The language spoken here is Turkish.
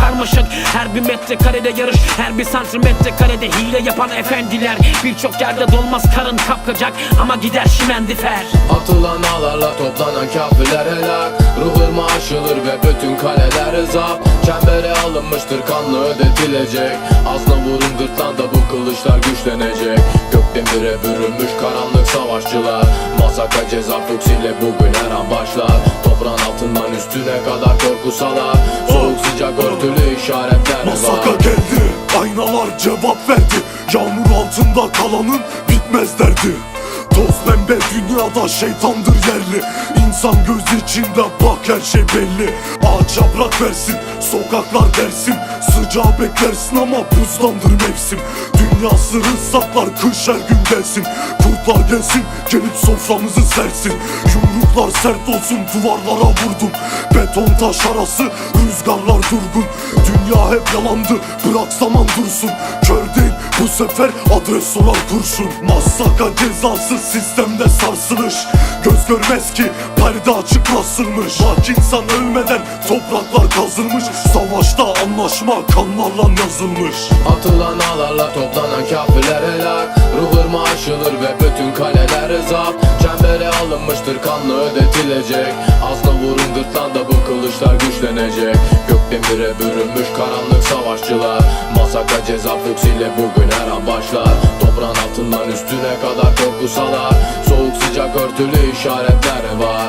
karmaşık. Her bir metrekarede yarış her bir santimetre karede hile yapan efendiler. Birçok yerde dolmaz karın kapkacak ama gider şimendifer Atılan ağlarla toplanan kafirler helak. Ruh ırmağı aşılır ve bütün kaleler zap. Çembere alınmıştır kanlı ödetilecek. Azna vurun gırtlanda bu kılıçlar güçlenecek. Gökdemire bürünmüş karanlık savaşçılar. Masaka ceza fuks ile bugün her an başlar. Toprağın altından üstüne kadar korku salar. Soğuk sıcak işaretler Masaka var geldi Aynalar cevap verdi. Yağmur altında kalanın bitmez derdi Toz pembe dünyada şeytandır yerli. İnsan göz içinde bak her şey belli. Ağaç yaprak versin Sokaklar dersin. Sıcağı beklersin ama buzlandır mevsim. Dünya sırrı saklar kış her gün gelsin. Kurtlar gelsin gelip soframızı sersin. Yumruklar sert olsun duvarlara vurdum. Beton taş arası rüzgarlar durgun. Dünya hep yalandı bırak zaman dursun. Kör değil bu sefer adres sorar kurşun Masaka cezası sistemde sarsılış. Göz görmez ki perde açık basılmış Bak insan ölmeden topraklar kazılmış. Savaşta anlaşma kanlarla yazılmış. Atılan ağlarla toplanan kafirler helak. Ruh ırmağı aşılır ve bütün kaleler zap Çembere alınmıştır kanlı ödetilecek. Azna vurun gırtlanda bu kılıçlar güçlenecek Gökdemire bürünmüş karanlık savaşçılar. Masaka ceza fuks ile bugün her an başlar. Toprağın altından üstüne kadar korku salar Soğuk sıcak örtülü işaretler var